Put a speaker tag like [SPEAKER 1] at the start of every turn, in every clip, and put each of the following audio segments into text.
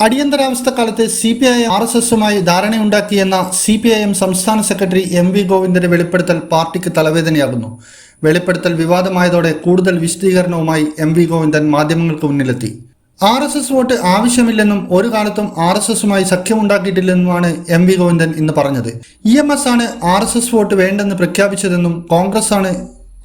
[SPEAKER 1] അടിയന്തരാവസ്ഥ കാലത്ത് C P I R S എസുമായി ധാരണയുണ്ടാക്കിയെന്ന സി പി ഐ എം സംസ്ഥാന സെക്രട്ടറി എം വി ഗോവിന്ദന്റെ വെളിപ്പെടുത്തൽ പാർട്ടിക്ക് തലവേദനയാകുന്നു. വെളിപ്പെടുത്തൽ വിവാദമായതോടെ കൂടുതൽ വിശദീകരണവുമായി എം വി ഗോവിന്ദൻ മാധ്യമങ്ങൾക്ക് മുന്നിലെത്തി. ആർ എസ് എസ് വോട്ട് ആവശ്യമില്ലെന്നും ഒരു കാലത്തും ആർ എസ് എസുമായി സഖ്യമുണ്ടാക്കിയിട്ടില്ലെന്നുമാണ് എം വി ഗോവിന്ദൻ ഇന്ന് പറഞ്ഞത്. ഇ എം എസ് ആണ് ആർ എസ് എസ് വോട്ട് വേണ്ടെന്ന് പ്രഖ്യാപിച്ചതെന്നും കോൺഗ്രസ് ആണ്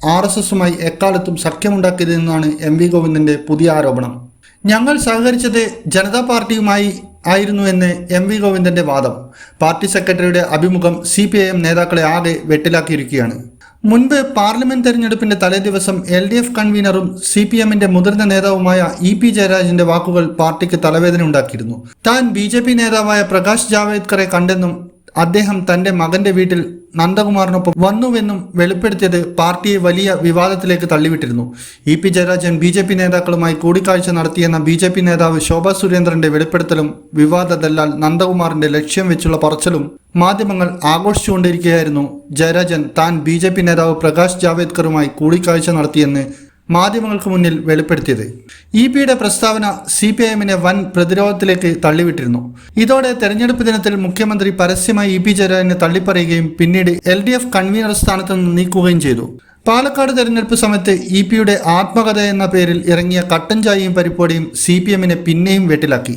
[SPEAKER 1] ആർ എസ് എസുമായി എക്കാലത്തും സഖ്യമുണ്ടാക്കിയതെന്നാണ് എം വി ഗോവിന്ദന്റെ പുതിയ ആരോപണം. ഞങ്ങൾ സഹകരിച്ചത് ജനതാ പാർട്ടിയുമായി ആയിരുന്നു എന്ന് എം വി ഗോവിന്ദന്റെ വാദം. പാർട്ടി സെക്രട്ടറിയുടെ അഭിമുഖം സി പി ഐ എം നേതാക്കളെ ആകെ വെട്ടിലാക്കിയിരിക്കുകയാണ്. മുൻപ് പാർലമെന്റ് തെരഞ്ഞെടുപ്പിന്റെ തലേദിവസം എൽ ഡി എഫ് കൺവീനറും സി പി എമ്മിന്റെ മുതിർന്ന നേതാവുമായ ഇ പി ജയരാജന്റെ വാക്കുകൾ പാർട്ടിക്ക് തലവേദന ഉണ്ടാക്കിയിരുന്നു. താൻ ബി ജെ പി നേതാവായ പ്രകാശ് ജാവേദ്കറെ കണ്ടെന്നും അദ്ദേഹം തന്റെ മകന്റെ വീട്ടിൽ നന്ദകുമാറിനൊപ്പം വന്നുവെന്നും വെളിപ്പെടുത്തിയത് പാർട്ടിയെ വലിയ വിവാദത്തിലേക്ക് തള്ളിവിട്ടിരുന്നു. E P Jayarajan B J P നേതാക്കളുമായി കൂടിക്കാഴ്ച നടത്തിയെന്ന ബി ജെ പി നേതാവ് ശോഭാ സുരേന്ദ്രന്റെ വെളിപ്പെടുത്തലും വിവാദ ദല്ലാൽ നന്ദകുമാറിന്റെ ലക്ഷ്യം വെച്ചുള്ള പറച്ചിലും മാധ്യമങ്ങൾ ആഘോഷിച്ചുകൊണ്ടിരിക്കുകയായിരുന്നു ജയരാജൻ. താൻ ബി നേതാവ് പ്രകാശ് ജാവേദ്കറുമായി കൂടിക്കാഴ്ച നടത്തിയെന്ന് മാധ്യമങ്ങൾക്ക് മുന്നിൽ വെളിപ്പെടുത്തിയത്. ഇ പിയുടെ പ്രസ്താവന സി പി ഐഎമ്മിനെ വൻ പ്രതിരോധത്തിലേക്ക് തള്ളിവിട്ടിരുന്നു. ഇതോടെ തെരഞ്ഞെടുപ്പ് ദിനത്തിൽ മുഖ്യമന്ത്രി പരസ്യമായി ഇ പി ജയരാജനെ തള്ളിപ്പറയുകയും പിന്നീട് എൽ ഡി എഫ് കൺവീനർ സ്ഥാനത്ത് നിന്ന് നീക്കുകയും ചെയ്തു. പാലക്കാട് തെരഞ്ഞെടുപ്പ് സമയത്ത് ഇ പിയുടെ ആത്മകഥ എന്ന പേരിൽ ഇറങ്ങിയ കട്ടൻ ചായയും പരിപ്പോടിയും സി പി എമ്മിനെ പിന്നെയും വെട്ടിലാക്കി.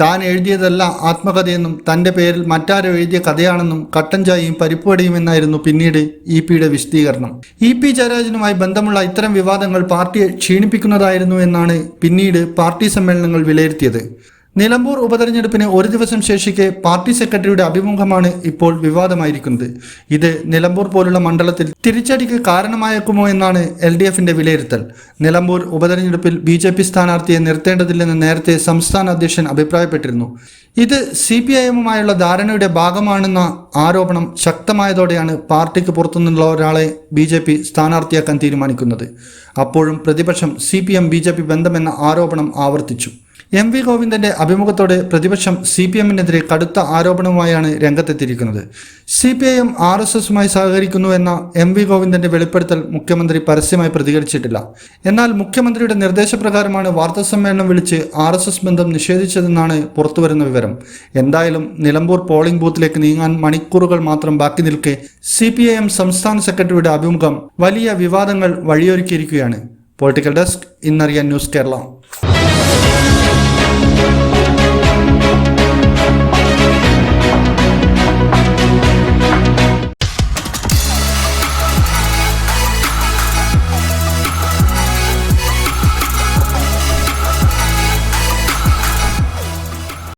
[SPEAKER 1] താൻ എഴുതിയതല്ല ആത്മകഥയെന്നും തന്റെ പേരിൽ മറ്റാരോ എഴുതിയ കഥയാണെന്നും കട്ടൻ ചായയും പരിപ്പുവടിയും എന്നായിരുന്നു പിന്നീട് ഇ പിയുടെ വിശദീകരണം. ഇ പി ജയരാജനുമായി ബന്ധമുള്ള ഇത്തരം വിവാദങ്ങൾ പാർട്ടിയെ ക്ഷീണിപ്പിക്കുന്നതായിരുന്നു എന്നാണ് പിന്നീട് പാർട്ടി സമ്മേളനങ്ങൾ വിലയിരുത്തിയത്. നിലമ്പൂർ ഉപതെരഞ്ഞെടുപ്പിന് ഒരു ദിവസം ശേഷിക്കെ പാർട്ടി സെക്രട്ടറിയുടെ അഭിമുഖമാണ് ഇപ്പോൾ വിവാദമായിരിക്കുന്നത്. ഇത് നിലമ്പൂർ പോലുള്ള മണ്ഡലത്തിൽ തിരിച്ചടിക്ക് കാരണമായേക്കുമോ എന്നാണ് എൽ ഡി എഫിന്റെ വിലയിരുത്തൽ. നിലമ്പൂർ ഉപതെരഞ്ഞെടുപ്പിൽ ബി ജെ പി സ്ഥാനാർത്ഥിയെ നിർത്തേണ്ടതില്ലെന്ന് നേരത്തെ സംസ്ഥാന അധ്യക്ഷൻ അഭിപ്രായപ്പെട്ടിരുന്നു. ഇത് സി പി ഐ എമ്മുമായുള്ള ധാരണയുടെ ഭാഗമാണെന്ന ആരോപണം ശക്തമായതോടെയാണ് പാർട്ടിക്ക് പുറത്തുനിന്നുള്ള ഒരാളെ ബി ജെ പി സ്ഥാനാർത്ഥിയാക്കാൻ തീരുമാനിക്കുന്നത്. അപ്പോഴും പ്രതിപക്ഷം C P M B J P ബന്ധമെന്ന ആരോപണം ആവർത്തിച്ചു. എം വി ഗോവിന്ദന്റെ അഭിമുഖത്തോടെ പ്രതിപക്ഷം സി പി എമ്മിനെതിരെ കടുത്ത ആരോപണവുമായാണ് രംഗത്തെത്തിയിരിക്കുന്നത്. C P I M R S എസുമായി സഹകരിക്കുന്നു എന്ന എം വി ഗോവിന്ദന്റെ വെളിപ്പെടുത്തൽ മുഖ്യമന്ത്രി പരസ്യമായി പ്രതികരിച്ചിട്ടില്ല. എന്നാൽ മുഖ്യമന്ത്രിയുടെ നിർദ്ദേശപ്രകാരമാണ് വാർത്താസമ്മേളനം വിളിച്ച് ആർ എസ് എസ് ബന്ധം നിഷേധിച്ചതെന്നാണ് പുറത്തുവരുന്ന വിവരം. എന്തായാലും നിലമ്പൂർ പോളിംഗ് ബൂത്തിലേക്ക് നീങ്ങാൻ മണിക്കൂറുകൾ മാത്രം ബാക്കി നിൽക്കെ സി പി ഐ എം സംസ്ഥാന സെക്രട്ടറിയുടെ അഭിമുഖം വലിയ വിവാദങ്ങൾ വഴിയൊരുക്കിയിരിക്കുകയാണ്. പൊളിറ്റിക്കൽ ഡെസ്ക് ഇന്നറിയാൻ ന്യൂസ് കേരള.